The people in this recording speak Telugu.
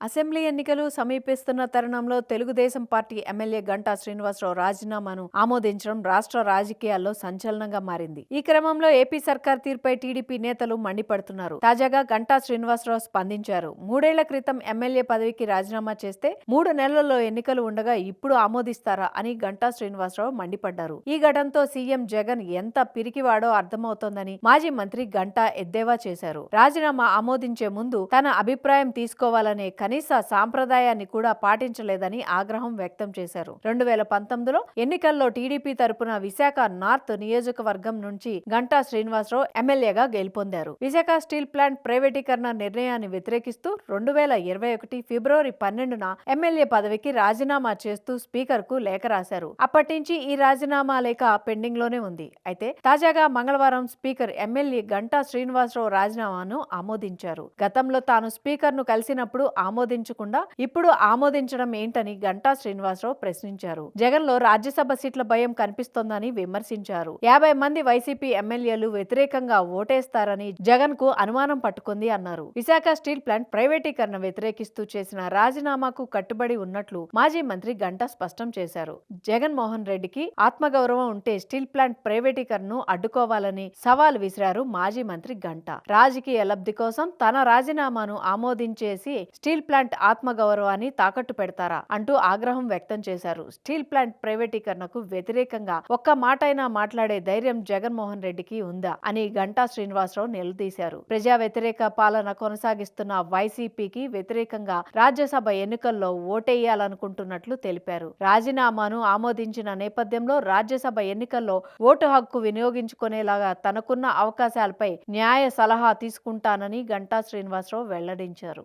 అసెంబ్లీ ఎన్నికలు సమీపిస్తున్న తరుణంలో తెలుగుదేశం పార్టీ ఎమ్మెల్యే గంటా శ్రీనివాసరావు రాజీనామాను ఆమోదించడం రాష్ట్ర రాజకీయాల్లో సంచలనంగా మారింది. ఈ క్రమంలో ఏపీ సర్కార్ తీరుపై టీడీపీ నేతలు మండిపడుతున్నారు. తాజాగా గంటా శ్రీనివాసరావు స్పందించారు. మూడేళ్ళ క్రితం ఎమ్మెల్యే పదవికి రాజీనామా చేస్తే మూడు నెలల్లో ఎన్నికలు ఉండగా ఇప్పుడు ఆమోదిస్తారా అని గంటా శ్రీనివాసరావు మండిపడ్డారు. ఈ ఘటనతో సీఎం జగన్ ఎంత పిరికివాడో అర్థమవుతోందని మాజీ మంత్రి గంటా ఎద్దేవా చేశారు. రాజీనామా ఆమోదించే ముందు తన అభిప్రాయం తీసుకోవాలనే కనీస సాంప్రదాయాన్ని కూడా పాటించలేదని ఆగ్రహం వ్యక్తం చేశారు. రెండు వేల పంతొమ్మిదిలో ఎన్నికల్లో టీడీపీ తరపున విశాఖ నార్త్ నియోజకవర్గం నుంచి గంటా శ్రీనివాసరావు ఎమ్మెల్యేగా గెలుపొందారు. విశాఖ స్టీల్ ప్లాంట్ ప్రైవేటీకరణ నిర్ణయాన్ని వ్యతిరేకిస్తూ రెండు వేల ఇరవై ఒకటి ఫిబ్రవరి పన్నెండున ఎమ్మెల్యే పదవికి రాజీనామా చేస్తూ స్పీకర్కు లేఖ రాశారు. అప్పటి నుంచి ఈ రాజీనామా లేఖ పెండింగ్లోనే ఉంది. అయితే తాజాగా మంగళవారం స్పీకర్ ఎమ్మెల్యే గంటా శ్రీనివాసరావు రాజీనామాను ఆమోదించారు. గతంలో తాను స్పీకర్ను కలిసినప్పుడు ఆమోదించకుండా ఇప్పుడు ఆమోదించడం ఏంటని గంటా శ్రీనివాసరావు ప్రశ్నించారు. జగన్లో రాజ్యసభ సీట్ల భయం కనిపిస్తోందని విమర్శించారు. యాభై మంది వైసీపీ ఎమ్మెల్యేలు వ్యతిరేకంగా ఓటేస్తారని జగన్కు అనుమానం పట్టుకుంది అన్నారు. విశాఖ స్టీల్ ప్లాంట్ ప్రైవేటీకరణ వ్యతిరేకిస్తూ చేసిన రాజీనామాకు కట్టుబడి ఉన్నట్లు మాజీ మంత్రి గంటా స్పష్టం చేశారు. జగన్ మోహన్ రెడ్డికి ఆత్మగౌరవం ఉంటే స్టీల్ ప్లాంట్ ప్రైవేటీకరణను అడ్డుకోవాలని సవాల్ విసిరారు మాజీ మంత్రి గంట. రాజకీయ లబ్ధి కోసం తన రాజీనామాను ఆమోదించేసి స్టీల్ ప్లాంట్ ఆత్మగౌరవాన్ని తాకట్టు పెడతారా అంటూ ఆగ్రహం వ్యక్తం చేశారు. స్టీల్ ప్లాంట్ ప్రైవేటీకరణకు వ్యతిరేకంగా ఒక్క మాటైనా మాట్లాడే ధైర్యం జగన్మోహన్ రెడ్డికి ఉందా అని గంటా శ్రీనివాసరావు నిలదీశారు. ప్రజా వ్యతిరేక పాలన కొనసాగిస్తున్న వైసీపీకి వ్యతిరేకంగా రాజ్యసభ ఎన్నికల్లో ఓటేయాలనుకుంటున్నట్లు తెలిపారు. రాజీనామాను ఆమోదించిన నేపథ్యంలో రాజ్యసభ ఎన్నికల్లో ఓటు హక్కు వినియోగించుకునేలాగా తనకున్న అవకాశాలపై న్యాయ సలహా తీసుకుంటానని గంటా శ్రీనివాసరావు వెల్లడించారు.